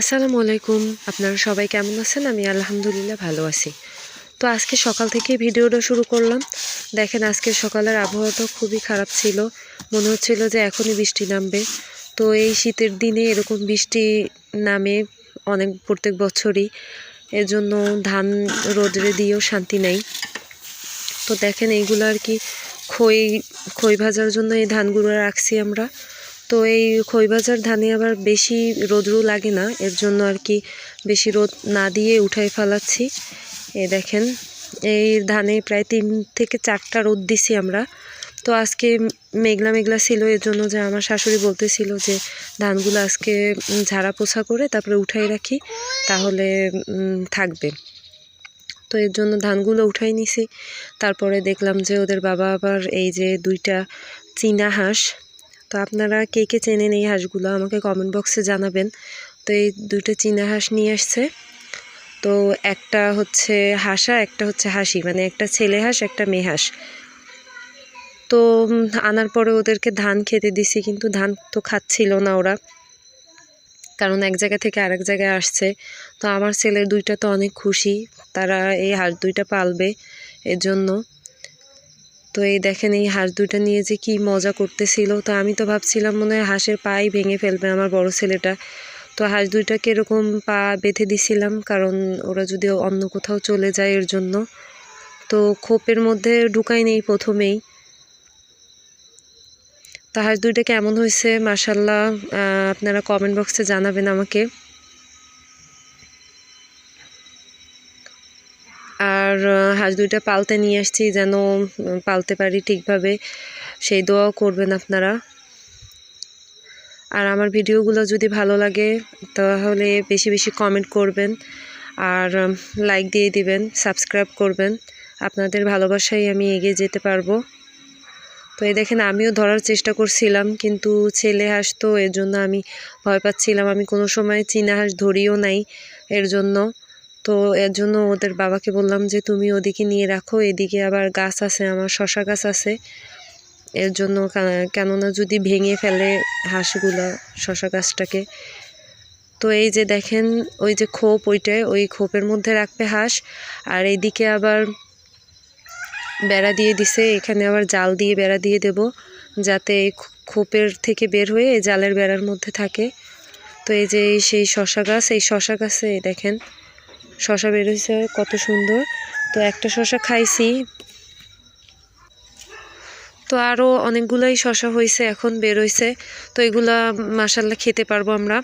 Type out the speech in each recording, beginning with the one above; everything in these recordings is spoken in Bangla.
আসসালামু আলাইকুম। আপনারা সবাই কেমন আছেন? আমি আলহামদুলিল্লাহ ভালো আছি। তো আজকে সকাল থেকে ভিডিওটা শুরু করলাম। দেখেন আজকে সকালের আবহাওয়াটা খুবই খারাপ ছিল। মনে হচ্ছিল যে এখনই বৃষ্টি নামবে। তো এই শীতের দিনে এরকম বৃষ্টি নামে অনেক, প্রত্যেক বছরই। এর জন্য ধান রোদরে দিয়েও শান্তি নেই। তো দেখেন, এইগুলো আর কি খই খই ভাজার জন্য এই ধানগুলো রাখছি আমরা। তো এই খই ভাজার ধানে আবার বেশি রোদ্রু লাগে না, এর জন্য আর কি বেশি রোদ না দিয়ে উঠাই ফেলাচ্ছি। এ দেখেন, এই ধানে প্রায় তিন থেকে চারটা রোদ দিছি আমরা। তো আজকে মেঘলা মেঘলা ছিল, এর জন্য যে আমার শাশুড়ি বলতেছিল যে ধানগুলো আজকে ঝাড়া পোছা করে তারপরে উঠাই রাখি, তাহলে থাকবে। তো এর জন্য ধানগুলো উঠাই নিছি। তারপরে দেখলাম যে ওদের বাবা আবার এই যে দুইটা চীনা হাঁস তো আপনারা কে কে চেনেন এই হাঁসগুলো আমাকে কমেন্ট বক্সে জানাবেন। তো এই দুটো চীনা হাঁস নিয়ে আসছে। তো একটা হচ্ছে হাসা, একটা হচ্ছে হাসি। মানে একটা ছেলে হাঁস, একটা মেয়ে হাঁস। তো আনার পরে ওদেরকে ধান খেতে দিছি, কিন্তু ধান তো খাচ্ছিল না ওরা। কারণ এক জায়গা থেকে আরেক জায়গায় আসছে। তো আমার ছেলের দুইটা তো অনেক খুশি। তারা এই হাঁস দুইটা পালবে এর জন্য। তো এই দেখেন, এই হাঁস দুইটা নিয়ে যে কি মজা করতেছিল। তো আমি তো ভাবছিলাম মনে হয় হাঁসের পাই ভেঙে ফেলবে আমার বড় ছেলেটা। তো হাঁস দুইটাকে এরকম পা বেঁধে দিছিলাম, কারণ ওরা যদি অন্য কোথাও চলে যায় এর জন্য। তো খোপের মধ্যে ঢুকাই নেই প্রথমেই। তো হাঁস দুইটা কেমন হয়েছে? মাসাল্লাহ আপনারা কমেন্ট বক্সে জানাবেন আমাকে। আর হাঁস দুইটা পালতে নিয়ে আসছি যেন পালতে পারি ঠিকভাবে। সেই দোয়াও করবেন আপনারা। আর আমার ভিডিওগুলো যদি ভালো লাগে, তাহলে বেশি বেশি কমেন্ট করবেন। আর লাইক দিয়ে দিবেন সাবস্ক্রাইব করবেন। আপনাদের ভালোবাসায় আমি এগিয়ে যেতে পারব। তো এই দেখেন, আমিও ধরার চেষ্টা করছিলাম, কিন্তু ছেলে হাঁস তো, এর জন্য আমি ভয় পাচ্ছিলাম। আমি কোনো সময় চীনা হাঁস ধরিও নাই, এর জন্য। তো এর জন্য ওদের বাবাকে বললাম যে, তুমি ওদিকে নিয়ে রাখো, এদিকে আবার গাছ আছে, আমার শশা গাছ আছে। এর জন্য কেননা যদি ভেঙে ফেলে হাঁসগুলো, শশা গাছটাকে। তো এই যে দেখেন, ওই যে খোপ ওইটায় ওই খোপের মধ্যে রাখবে হাঁস। আর এইদিকে আবার বেড়া দিয়ে দিছে, এখানে আবার জাল দিয়ে বেড়া দিয়ে দেব, যাতে এই খোপের থেকে বের হয়ে এই জালের বেড়ার মধ্যে থাকে। তো এই যে সেই শশা গাছ, এই শশা গাছে দেখেন শশা বের হয়েছে কত সুন্দর। তো একটা শশা খাইছি। তো আরও অনেকগুলাই শশা হয়েছে এখন বের হয়েছে তো এগুলা মাসাল্লাহ খেতে পারব আমরা।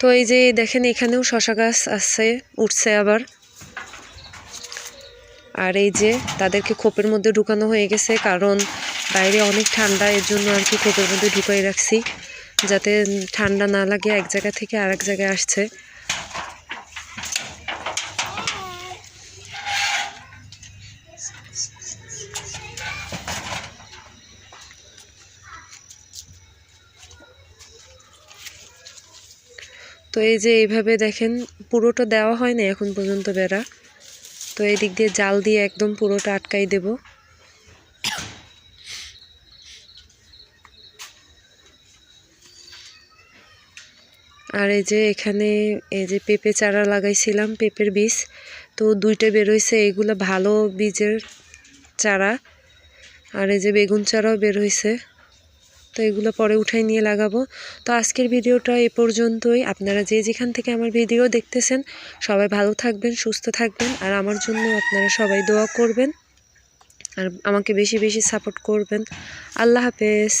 তো এই যে দেখেন, এখানেও শশা গাছ আছে, উঠছে আবার। আর এই যে তাদেরকে খোপের মধ্যে ঢুকানো হয়ে গেছে, কারণ বাইরে অনেক ঠান্ডা, এর জন্য আর কি খোপের মধ্যে ঢুকাই রাখছি। যাতে ঠান্ডা না লাগে এক জায়গা থেকে আরেক জায়গায় আসছে। তো এই যে এইভাবে দেখেন, পুরোটা দেওয়া হয় না এখন পর্যন্ত বেড়া। তো এই দিক দিয়ে জাল দিয়ে একদম পুরোটা আটকাই দেব। আর এই যে এখানে এই যে পেঁপে চারা লাগাইছিলাম, পেঁপের বীজ। তো দুইটা বেরোইছে এগুলো ভালো বীজের চারা। আর এই যে বেগুন চারাও বের হয়েছে তো এগুলো পরে উঠাই নিয়ে লাগাবো। তো আজকের ভিডিওটা এ পর্যন্তই। আপনারা যে যেখান থেকে আমার ভিডিও দেখতেছেন, সবাই ভালো থাকবেন, সুস্থ থাকবেন। আর আমার জন্য আপনারা সবাই দোয়া করবেন। আর আমাকে বেশি বেশি সাপোর্ট করবেন। আল্লাহ হাফেজ।